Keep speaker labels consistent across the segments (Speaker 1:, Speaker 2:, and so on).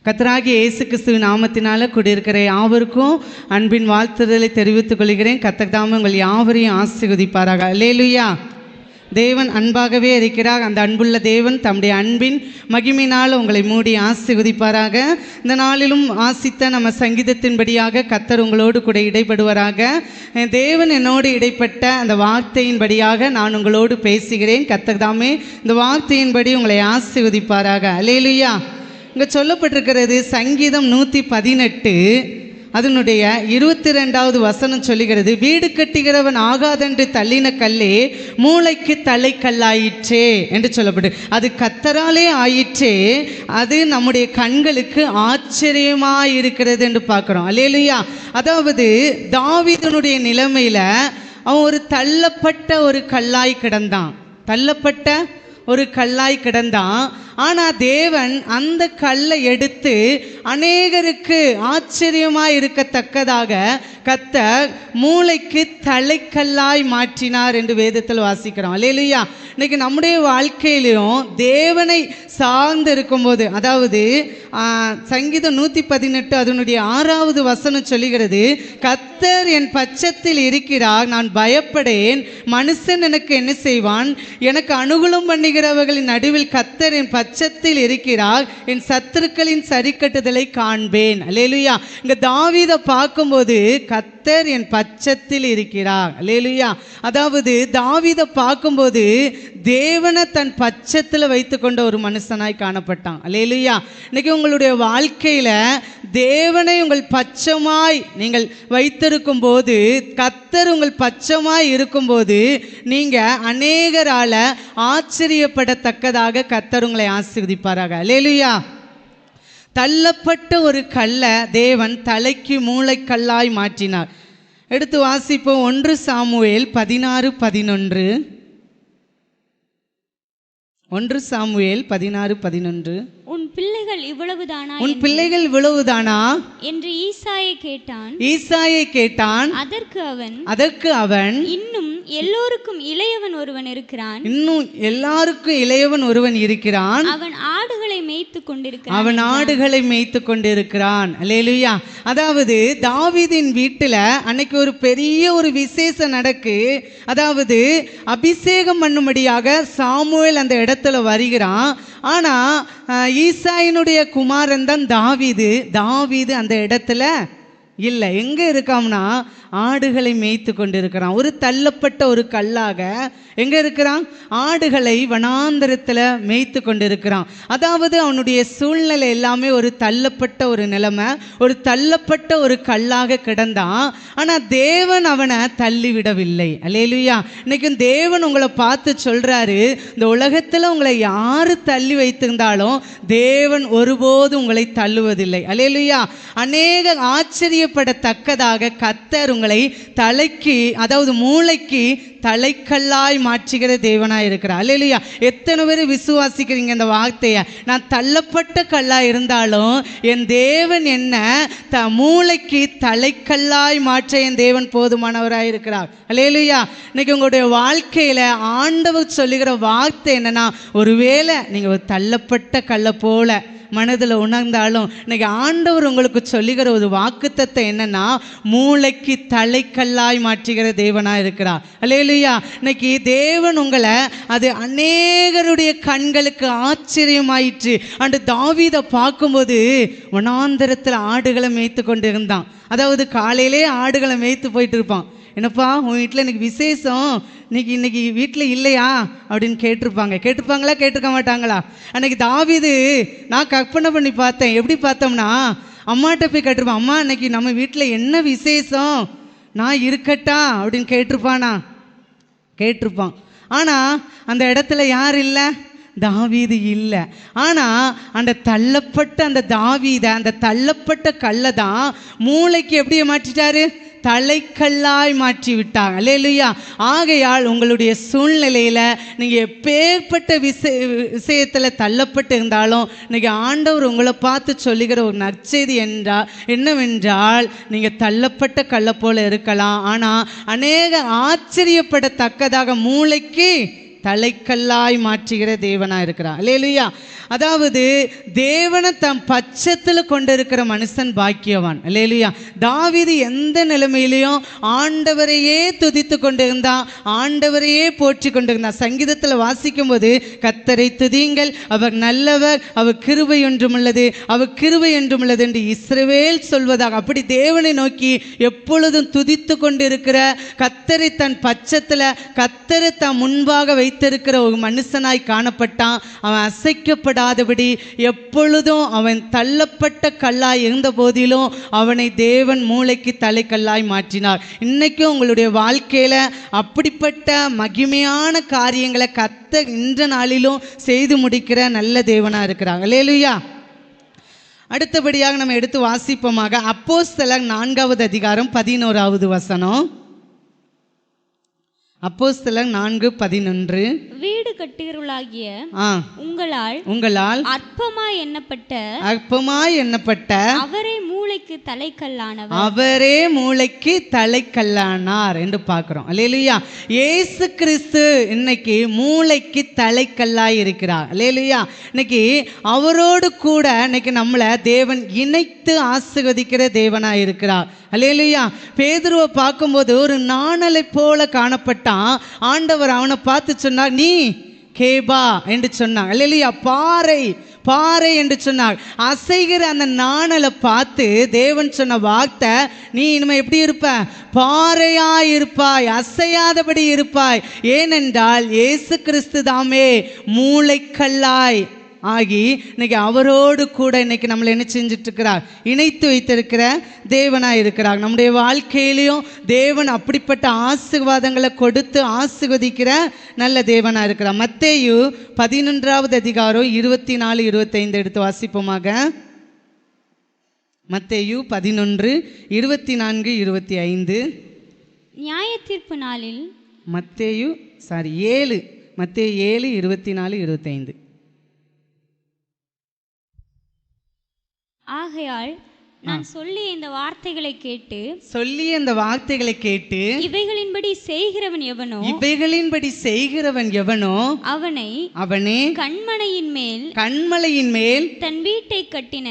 Speaker 1: கத்தராகிய இயேசு கிறிஸ்துவின் நாமத்தினால கூடியிருக்கிற யாவருக்கும் அன்பின் வாழ்த்துதலை தெரிவித்துக் கொள்கிறேன். கத்தர்தாம உங்கள் யாவரையும் ஆசிர்வதிப்பாராக. அல்லேலுயா. தேவன் அன்பாகவே இருக்கிறார். அந்த அன்புள்ள தேவன் தம்முடைய அன்பின் மகிமையினால் உங்களை மூடி ஆசீர்வதிப்பாராக. இந்த நாளிலும் ஆசித்த நம்ம சங்கீதத்தின்படியாக கத்தர் உங்களோடு கூட இடைப்படுவாராக. தேவன் என்னோடு இடைப்பட்ட அந்த வார்த்தையின்படியாக நான் உங்களோடு பேசுகிறேன். கத்தர் தாமே இந்த வார்த்தையின்படி உங்களை ஆசீர்வதிப்பாராக. அலேலுயா இங்கே சொல்லப்பட்டிருக்கிறது சங்கீதம் நூற்றி பதினெட்டு. அதனுடைய இருபத்தி ரெண்டாவது வசனம் சொல்லுகிறது வீடு கட்டுகிறவன் ஆகாதென்று தள்ளின கல்லே மூளைக்கு தலைக்கல்லாயிற்றே என்று சொல்லப்பட்டு அது கத்தராலே ஆயிற்றே அது நம்முடைய கண்களுக்கு ஆச்சரியமாக இருக்கிறது என்று பார்க்குறோம். அல்லையா அதாவது தாவிதனுடைய நிலைமையில் அவன் ஒரு தள்ளப்பட்ட ஒரு கல்லாய் கிடந்தான். தள்ளப்பட்ட ஒரு கல்லாய் கிடந்தான். ஆனால் தேவன் அந்த கல்லை எடுத்து அநேகருக்கு ஆச்சரியமாக இருக்கத்தக்கதாக கத்த மூளைக்கு தலைக்கல்லாய் மாற்றினார் என்று வேதத்தில் வாசிக்கிறோம். இல்லையா இன்னைக்கு நம்முடைய வாழ்க்கையிலையும் தேவனை சார்ந்து இருக்கும்போது அதாவது சங்கீதம் நூற்றி பதினெட்டு அதனுடைய ஆறாவது வசனம் சொல்லுகிறது கத்தர் என் பட்சத்தில் இருக்கிறார் நான் பயப்படேன் மனுஷன் எனக்கு என்ன செய்வான்? எனக்கு அனுகூலம் பண்ணுகிறவர்களின் நடுவில் கத்தர் என் பட்சத்தில் இருக்கிறார். என் சத்துருக்களின் சரிக்கட்டுதலை காண்பேன். அல்லேலுயா. இங்க தாவீதை பார்க்கும்போது கத்தர் என் பட்சத்தில் இருக்கிறார். அல்லேலுயா. அதாவது தாவீதை பார்க்கும்போது தேவனை தன் பட்சத்தில் வைத்துக்கொண்ட ஒரு மனுஷனாய் காணப்பட்டான். அல்லேலுயா. இன்னைக்கு உங்களுடைய வாழ்க்கையில தேவனை உங்கள் பட்சமாய் நீங்கள் வைத்திருக்கும் போது கத்தர் உங்கள் பட்சமாய் இருக்கும்போது நீங்க அநேகரால ஆச்சரியப்படத்தக்கதாக கத்தர் உங்களை ஆசீர்வதிப்பாராக. அல்லேலுயா. தள்ளப்பட்ட ஒரு கல்லை தேவன் தலைக்கு மூளைக்கல்லாய் மாற்றினார். எடுத்து வாசிப்போம். ஒன்று சாமுவேல் பதினாறு பதினொன்று. ஒன்று சாமுவேல் பதினாறு பதினொன்று.
Speaker 2: உன் பிள்ளைகள் இவ்வளவுதானா
Speaker 1: உன் பிள்ளைகள் விழுவுதானா
Speaker 2: என்று ஈசாயை கேட்டான்.
Speaker 1: ஈசாயை கேட்டான்.
Speaker 2: அதற்கு அவன்
Speaker 1: அதற்கு அவன்
Speaker 2: இன்னும் எல்லோருக்கும் இளையவன் ஒருவன் இருக்கிறான்.
Speaker 1: இன்னும் எல்லாருக்கும் இளையவன் ஒருவன் இருக்கிறான்.
Speaker 2: அவன் ஆடுகளை மேய்த்து கொண்டிருக்கிறான்.
Speaker 1: அவன் ஆடுகளை மேய்த்து கொண்டிருக்கிறான். அல்லேலுயா. அதாவது தாவீதின் வீட்டில் அன்னைக்கு ஒரு பெரிய ஒரு விசேஷம் நடக்கு. அதாவது அபிஷேகம் பண்ணும்படியாக சாமுவேல் அந்த இடத்துல வருகிறான். ஆனால் ஈசாயினுடைய குமாரன் தான் தாவீது. தாவீது அந்த இடத்துல இல்லை எங்கே இருக்காம்னா ஆடுகளை மேய்த்து கொண்டு இருக்கிறான் ஒரு தள்ளப்பட்ட ஒரு கல்லாக எங்கே இருக்கிறான்? ஆடுகளை வனாந்தரத்தில் மேய்த்து கொண்டு இருக்கிறான் அதாவது அவனுடைய சூழ்நிலை எல்லாமே ஒரு தள்ளப்பட்ட ஒரு நிலைமை ஒரு தள்ளப்பட்ட ஒரு கல்லாக கிடந்தான் ஆனால் தேவன் அவனை தள்ளிவிடவில்லை. அலேலுயா இன்னைக்கும் தேவன் உங்களை பார்த்து சொல்றாரு இந்த உலகத்தில் உங்களை யாரு தள்ளி வைத்திருந்தாலும் தேவன் ஒருபோதும் உங்களை தள்ளுவதில்லை. அலேலுயா அநேக ஆச்சரிய ஆச்சரியப்படத்தக்கதாக கத்தர் உங்களை தலைக்கு அதாவது மூளைக்கு தலைக்கல்லாய் மாற்றுகிற தேவனாக இருக்கிறார். அல்லேலுயா. எத்தனை பேர் விசுவாசிக்கிறீங்க இந்த வார்த்தையை? நான் தள்ளப்பட்ட கல்லாக இருந்தாலும் என் தேவன் என்ன? த மூளைக்கு தலைக்கல்லாய் மாற்ற என் தேவன் போதுமானவராக இருக்கிறார். அல்லையா இன்னைக்கு உங்களுடைய வாழ்க்கையில ஆண்டவர் சொல்லுகிற வார்த்தை என்னன்னா ஒருவேளை நீங்க ஒரு தள்ளப்பட்ட கல்லை போல மனதில் உணர்ந்தாலும் இன்னைக்கு ஆண்டவர் உங்களுக்கு சொல்லுகிற ஒரு வாக்குத்தத்தை என்னன்னா மூளைக்கு தலைக்கல்லாய் மாற்றுகிற தேவனா இருக்கிறார். அல்லேலுயா. இன்னைக்கு தேவன் உங்களை அது அநேகருடைய கண்களுக்கு ஆச்சரியமாயிற்று. அண்டு தாவிதை பார்க்கும்போது வனாந்தரத்தில் ஆடுகளை மேய்த்து கொண்டு இருந்தான் அதாவது காலையிலே ஆடுகளை மேய்த்து போயிட்டு இருப்பான். என்னப்பா உன் வீட்டில் இன்னைக்கு விசேஷம். இன்னைக்கு இன்னைக்கு வீட்டில் இல்லையா? அப்படின்னு கேட்டிருப்பாங்க. கேட்டிருப்பாங்களா? கேட்டிருக்க மாட்டாங்களா? அன்னைக்கு தாவீது நான் கற்பனை பண்ணி பார்த்தேன். எப்படி பார்த்தோம்னா அம்மாட்ட போய் கேட்டிருப்பான் அம்மா இன்னைக்கு நம்ம வீட்டில் என்ன விசேஷம்? நான் இருக்கட்டா? அப்படின்னு கேட்டிருப்பானா? கேட்டிருப்பான். ஆனால் அந்த இடத்துல யார் இல்லை? தாவீது இல்லை. ஆனால் அந்த தள்ளப்பட்ட அந்த தாவீதை அந்த தள்ளப்பட்ட கல்லை தான் மூளைக்கு எப்படி மாற்றிட்டாரு? தலைக்கல்லாய் மாற்றி விட்டாங்க இல்லையா ஆகையால் உங்களுடைய சூழ்நிலையில் நீங்கள் எப்பேற்பட்ட விஷய விஷயத்தில் தள்ளப்பட்டு இருந்தாலும் இன்றைக்கி ஆண்டவர் உங்களை பார்த்து சொல்லுகிற ஒரு நற்செய்தி என்றால் என்னவென்றால் நீங்கள் தள்ளப்பட்ட கல்லை போல இருக்கலாம். ஆனால் அநேக ஆச்சரியப்படத்தக்கதாக மூளைக்கு தலைக்கல்லாய் மாற்றுகிற தேவனா இருக்கிறார். இல்லையா அதாவது தேவனை தம் பட்சத்தில் கொண்டிருக்கிற மனுஷன் பாக்கியவான். இல்லையா தாவிது எந்த நிலைமையிலையும் ஆண்டவரையே துதித்து கொண்டிருந்தான் ஆண்டவரையே போற்றி கொண்டிருந்தான் சங்கீதத்தில் வாசிக்கும்போது கத்தரை துதியுங்கள் அவர் நல்லவர் அவர் கிருபை என்றும் உள்ளது அவர் கிருபை என்றும் உள்ளது என்று இஸ்ரவேல் சொல்வதாக. அப்படி தேவனை நோக்கி எப்பொழுதும் துதித்து கொண்டிருக்கிற கத்தரை தன் பச்சத்தில் கத்தரை தன் முன்பாக வை வைத்திருக்கிற ஒரு மனுஷனாய் காணப்பட்டான். அவன் அசைக்கப்படாதபடி எப்பொழுதும் அவன் தள்ளப்பட்ட கல்லாய் இருந்த போதிலும் அவனை தேவன் மூளைக்கு தலைக்கல்லாய் மாற்றினார். இன்னைக்கும் உங்களுடைய வாழ்க்கையில அப்படிப்பட்ட மகிமையான காரியங்களை கத்த இன்ற நாளிலும் செய்து முடிக்கிற நல்ல தேவனா இருக்கிறாங்க லேலுயா அடுத்தபடியாக நம்ம எடுத்து வாசிப்போமாக அப்போஸ்தலர் நான்காவது அதிகாரம் பதினோராவது வசனம். அப்போஸ்தலர் நான்கு பதினொன்று.
Speaker 2: வீடு கட்டுகிறவளாகிய உங்களால்
Speaker 1: உங்களால்
Speaker 2: அற்பமா எண்ணப்பட்ட
Speaker 1: அற்பமாய் எண்ணப்பட்ட
Speaker 2: அவரே மூளைக்கு தலைக்கல்லானவர்.
Speaker 1: அவரே மூளைக்கு தலைக்கல்லானார் என்று பார்க்கிறோம். அல்லேலுயா. இயேசு கிறிஸ்து இன்னைக்கு மூளைக்கு தலைக்கல்லாய் இருக்கிறார். அல்லேலுயா. இன்னைக்கு அவரோடு கூட இன்னைக்கு நம்மளை தேவன் இணைத்து ஆசிர்வதிக்கிற தேவனாய் இருக்கிறார். அல்லேலுயா பேதுருவை பார்க்கும்போது ஒரு நாணலை போல காணப்பட்டான். ஆண்டவர் அவனை பார்த்து சொன்னார் நீ கேபா என்று சொன்னாங்க அல்லேலுயா பாறை பாறை என்று சொன்னார். அசைகிற அந்த நாணலை பார்த்து தேவன் சொன்ன வார்த்தை நீ இனிமே எப்படி இருப்ப? பாறையாய் இருப்பாய் அசையாதபடி இருப்பாய். ஏனென்றால் இயேசு கிறிஸ்து தாமே மூளைக்கல்லாய் ஆகி இன்னைக்கு அவரோடு கூட இன்னைக்கு நம்மளை என்ன செஞ்சுட்டு இருக்கிறார் இணைத்து வைத்திருக்கிற தேவனாய் இருக்கிறார். நம்முடைய வாழ்க்கையிலையும் தேவன் அப்படிப்பட்ட ஆசீர்வாதங்களை கொடுத்து ஆசீர்வதிக்கிற நல்ல தேவனாக இருக்கிறார். மத்தேயு பதினொன்றாவது அதிகாரம் இருபத்தி நாலு இருபத்தைந்து எடுத்து வாசிப்போமாக. மத்தேயு பதினொன்று இருபத்தி நான்கு இருபத்தி ஐந்து
Speaker 2: நியாய தீர்ப்பு நாளில்
Speaker 1: மத்தேயு சாரி ஏழு. மத்தேயு ஏழு இருபத்தி நாலு இருபத்தைந்து.
Speaker 2: ஆகையால் நான் சொல்லிய இந்த வார்த்தைகளை கேட்டு
Speaker 1: சொல்லிய இந்த வார்த்தைகளை கேட்டு
Speaker 2: இவைகளின்படி செய்கிறவன் எவனோ
Speaker 1: இவைகளின்படி செய்கிறவன் எவனோ
Speaker 2: அவனை
Speaker 1: அவனே
Speaker 2: கண்மனையின் மேல்
Speaker 1: கண்மலையின் மேல்
Speaker 2: தன் வீட்டை கட்டின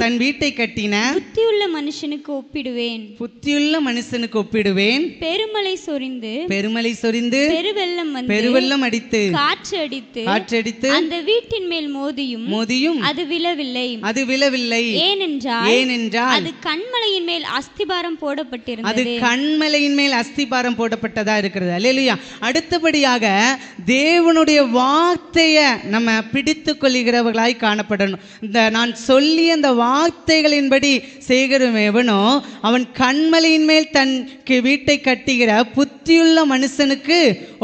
Speaker 1: தன் வீட்டை கட்டின
Speaker 2: புத்தியுள்ள மனுஷனுக்கு ஒப்பிடுவேன்.
Speaker 1: புத்தியுள்ள மனுஷனுக்கு ஒப்பிடுவேன்.
Speaker 2: பெருமலை சொரிந்து
Speaker 1: பெருமலை சொரிந்து
Speaker 2: பெருவெள்ளம் வந்து
Speaker 1: பெருவெள்ளம் அடித்து
Speaker 2: காற்று அடித்து
Speaker 1: காற்றடித்து
Speaker 2: அந்த வீட்டின் மேல் மோதியும்
Speaker 1: மோதியும்
Speaker 2: அது விழவில்லை.
Speaker 1: அது விழவில்லை.
Speaker 2: ஏனென்றால்
Speaker 1: ஏனென்றால்
Speaker 2: அது கண்மலையின் மேல் அஸ்திபாரம்
Speaker 1: அது
Speaker 2: போடப்பட்டிருந்தது
Speaker 1: கண்மலையின் மேல் அஸ்திபாரம் போடப்பட்டதா இருக்கிறது. அல்லேலூயா. அடுத்தபடியாக தேவனுடைய வார்த்தையை நம்ம பிடித்து கொள்கிறவர்களாய் காணப்படணும். இந்த நான் சொல்லிய அந்த வார்த்தைகளின்படி செய்கிறவன் அவன் கண்மலையின் மேல் தன் வீட்டை கட்டுகிற புத்தியுள்ள மனுஷனுக்கு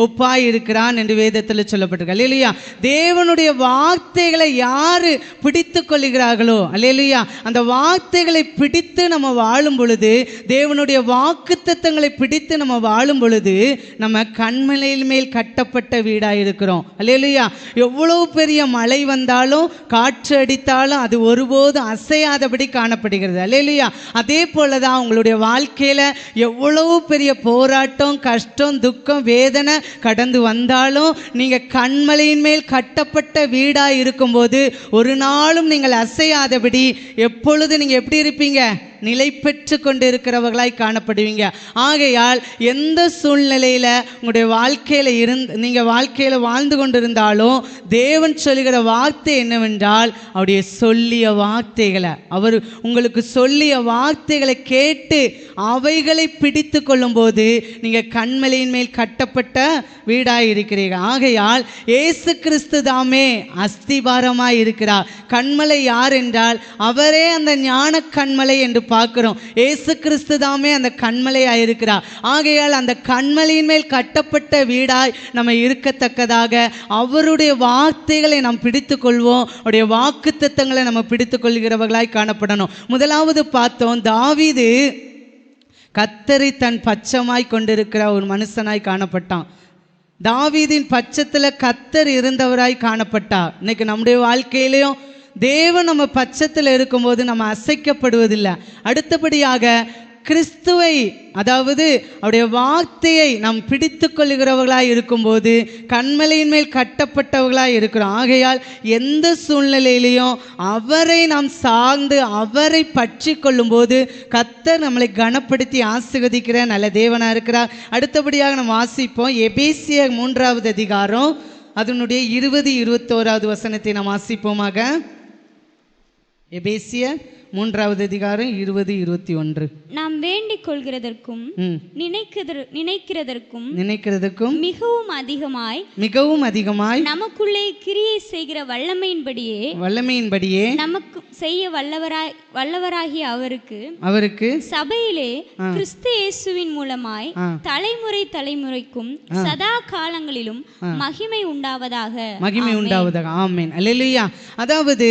Speaker 1: ஒப்பாய் இருக்கிறான் என்று வேதத்தில் சொல்லப்பட்டிருக்கு. அல்லேலூயா. தேவனுடைய வார்த்தைகளை யாரு பிடித்து கொள்கிறார்களோ அல்லேலூயா. அந்த வார்த்தைகளை பிடித்து நம்ம வாழும் பொழுது தேவனுடைய வாக்குத்தத்தங்களை பிடித்து நம்ம வாழும் பொழுது நம்ம கண்மலையில் மேல் கட்டப்பட்ட வீடாக இருக்கிறோம். இல்லையா எவ்வளோ பெரிய மழை வந்தாலும் காற்று அடித்தாலும் அது ஒருபோதும் அசையாதபடி காணப்படுகிறது. இல்லையா அதே போல தான் உங்களுடைய வாழ்க்கையில் எவ்வளவு பெரிய போராட்டம் கஷ்டம் துக்கம் வேதனை கடந்து வந்தாலும் நீங்கள் கண்மலையின் மேல் கட்டப்பட்ட வீடாக இருக்கும்போது ஒரு நாளும் நீங்கள் அசையாதபடி எப்பொழுது நீங்கள் எப்படி இருப்பீங்க? நிலை பெற்று கொண்டு இருக்கிறவர்களாய் காணப்படுவீங்க. ஆகையால் எந்த சூழ்நிலையில் உங்களுடைய வாழ்க்கையில் இருந்து நீங்கள் வாழ்க்கையில் வாழ்ந்து கொண்டிருந்தாலும் தேவன் சொல்லுகிற வார்த்தை என்னவென்றால் அவருடைய சொல்லிய வார்த்தைகளை. அவர் உங்களுக்கு சொல்லிய வார்த்தைகளை கேட்டு அவைகளை பிடித்து கொள்ளும்போது நீங்கள் கண்மலையின் மேல் கட்டப்பட்ட வீடாக இருக்கிறீர்கள் ஆகையால் இயேசு கிறிஸ்து தாமே அஸ்திபாரமாக இருக்கிறார் கண்மலை யார் என்றால் அவரே அந்த ஞான கண்மலை என்று பார்க்கிறோம். இயேசு கிறிஸ்து தாமே அந்த கண்மலையாக இருக்கிறார். ஆகையால் அந்த கண்மலையின் மேல் கட்டப்பட்ட வீடாய் நம்ம இருக்கத்தக்கதாக அவருடைய வார்த்தைகளை நாம் பிடித்து கொள்வோம் அவருடைய வாக்கு தத்தங்களை நம்ம பிடித்து கொள்கிறவர்களாய் காணப்படணும். முதலாவது பார்த்தோம் தாவிது கத்தரி தன் பச்சமாய் கொண்டிருக்கிற ஒரு மனுஷனாய் காணப்பட்டான். தாவீதின் பட்சத்தில் கத்தர் இருந்தவராய் காணப்பட்டார். இன்னைக்கு நம்முடைய வாழ்க்கையிலையும் தேவன் நம்ம பட்சத்தில் இருக்கும்போது நம்ம அசைக்கப்படுவதில்லை. அடுத்தபடியாக கிறிஸ்துவை அதாவது அவருடைய வார்த்தையை நாம் பிடித்து கொள்கிறவர்களாக இருக்கும்போது கண்மலையின் மேல் கட்டப்பட்டவர்களாய் இருக்கிறோம். ஆகையால் எந்த சூழ்நிலையிலையும் அவரை நாம் சார்ந்து அவரை பற்றி கொள்ளும்போது கத்தர் நம்மளை கனப்படுத்தி ஆசிர்வதிக்கிற நல்ல தேவனா இருக்கிறார். அடுத்தபடியாக நாம் வாசிப்போம். எபேசிய மூன்றாவது அதிகாரம் அதனுடைய இருபது இருபத்தோராவது வசனத்தை நாம் வாசிப்போமாக. எபேசிய மூன்றாவது அதிகாரம் இருபது இருபத்தி ஒன்று.
Speaker 2: நாம் வேண்டிக் கொள்கிறதற்கும் நினைக்கிறதற்கும்
Speaker 1: நினைக்கிறதுக்கும்
Speaker 2: மிகவும் அதிகமாய்
Speaker 1: மிகவும் அதிகமாய்
Speaker 2: நமக்குள்ளே கிரியை செய்கிற வல்லமையின்படியே
Speaker 1: வல்லமையின்படியே
Speaker 2: நமக்கு செய்ய வல்லவராய் வல்லவராகிய அவருக்கு
Speaker 1: அவருக்கு
Speaker 2: சபையிலே கிறிஸ்து இயேசுவின் மூலமாய். தலைமுறை தலைமுறைக்கும் சதா காலங்களிலும் மகிமை உண்டாவதாக.
Speaker 1: மகிமை உண்டாவதாக. ஆமேன். அல்லேலூயா. அதாவது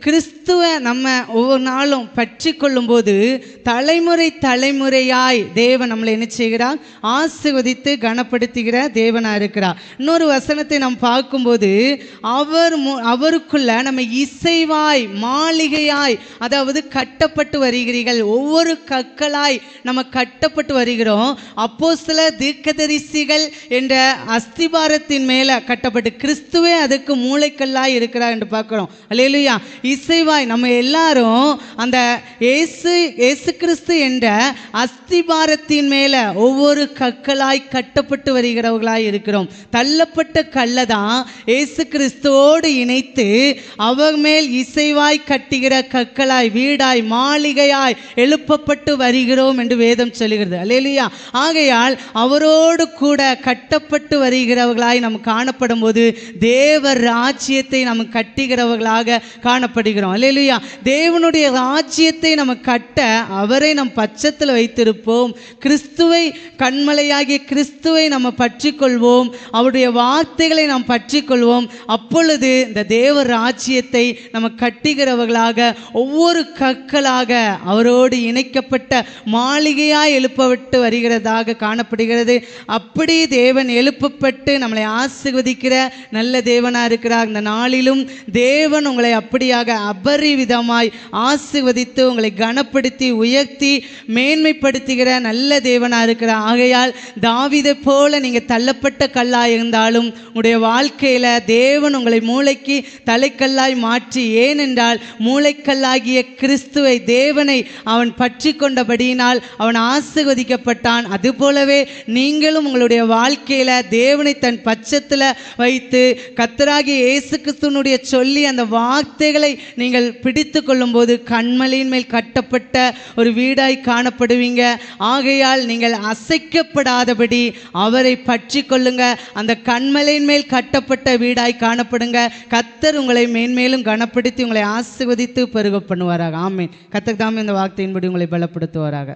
Speaker 1: கிறிஸ்துவ நம்ம ஒவ்வொரு நாளும் பற்றி கொள்ளும்போது தலைமுறை தலைமுறையாய் தேவன் நம்மளை என்ன செய்கிறார்? ஆசிர்வதித்து கனப்படுத்துகிற தேவனா இருக்கிறார். இன்னொரு வசனத்தை நாம் பார்க்கும்போது அவர் மு- அவருக்குள்ள நம்ம இசைவாய் மாளிகையாய் அதாவது கட்டப்பட்டு வருகிறீர்கள். ஒவ்வொரு கற்களாய் நம்ம கட்டப்பட்டு வருகிறோம். அப்போ சில தீர்க்கதரிசிகள் என்ற அஸ்திபாரத்தின் மேலே கட்டப்பட்டு கிறிஸ்துவே அதுக்கு மூளைக்கல்லாய் இருக்கிறார் என்று பார்க்கிறோம். அல்லையா இசைவாய் நம்ம எல்லாரும் அந்த இயேசு இயேசு கிறிஸ்து என்ற அஸ்திபாரத்தின் மேல ஒவ்வொரு கற்களாய் கட்டப்பட்டு வருகிறவர்களாய் இருக்கிறோம். தள்ளப்பட்ட கல்லை தான் இயேசு கிறிஸ்துவோடு இணைத்து அவர் மேல் இசைவாய் கட்டுகிற கற்களாய் வீடாய் மாளிகையாய் எழுப்பப்பட்டு வருகிறோம் என்று வேதம் சொல்லுகிறது. அல்லையா ஆகையால் அவரோடு கூட கட்டப்பட்டு வருகிறவர்களாய் நாம் காணப்படும் போது தேவ ராஜ்யத்தை நாம் கட்டுகிறவர்களாக காணப்படுகிறோம். அல்லையா தேவனுடைய ராஜ்யத்தை நம்ம கட்ட அவரை நம் பட்சத்தில் வைத்திருப்போம். கிறிஸ்துவை கண்மலையாகிய கிறிஸ்துவை நம்ம பற்றி கொள்வோம் அவருடைய வார்த்தைகளை நாம் பற்றி கொள்வோம் அப்பொழுது இந்த தேவ ராஜ்யத்தை நம்ம கட்டுகிறவர்களாக ஒவ்வொரு கற்களாக அவரோடு இணைக்கப்பட்ட மாளிகையாக எழுப்பப்பட்டு வருகிறதாக காணப்படுகிறது. அப்படி தேவன் எழுப்பப்பட்டு நம்மளை ஆசிர்வதிக்கிற நல்ல தேவனா இருக்கிறார். இந்த நாளிலும் தேவன் உங்களை அப்படியாக அபரிவிதமாய் ஆசி ஆசிர்வதித்து உங்களை கனப்படுத்தி உயர்த்தி மேன்மைப்படுத்துகிற நல்ல தேவனா இருக்கிறார் ஆகையால் தாவிதை போல நீங்க தள்ளப்பட்ட கல்லா இருந்தாலும் உங்களுடைய வாழ்க்கையில தேவன் உங்களை மூளைக்கு தலைக்கல்லாய் மாற்றி ஏனென்றால் மூளைக்கல்லாகிய கிறிஸ்துவை தேவனை அவன் பற்றி கொண்டபடியினால் அவன் ஆசிர்வதிக்கப்பட்டான். அதுபோலவே நீங்களும் உங்களுடைய வாழ்க்கையில தேவனை தன் பட்சத்தில் வைத்து கத்தராகிய இயேசு கிறிஸ்துவனுடைய சொல்லி அந்த வார்த்தைகளை நீங்கள் பிடித்து கொள்ளும்போது கண்மலையின் மேல் கட்டப்பட்ட ஒரு வீடாய் காணப்படுவீங்க. ஆகையால் நீங்கள் அசைக்கப்படாதபடி அவரை பற்றி கொள்ளுங்க அந்த கண்மலையின் மேல் கட்டப்பட்ட வீடாய் காணப்படுங்க. கத்தர் உங்களை மேன்மேலும் கனப்படுத்தி உங்களை ஆசிர்வதித்து பெருக பண்ணுவாராக. ஆமேன். கத்தர் தாமே இந்த வார்த்தையின்படி உங்களை பலப்படுத்துவாராக.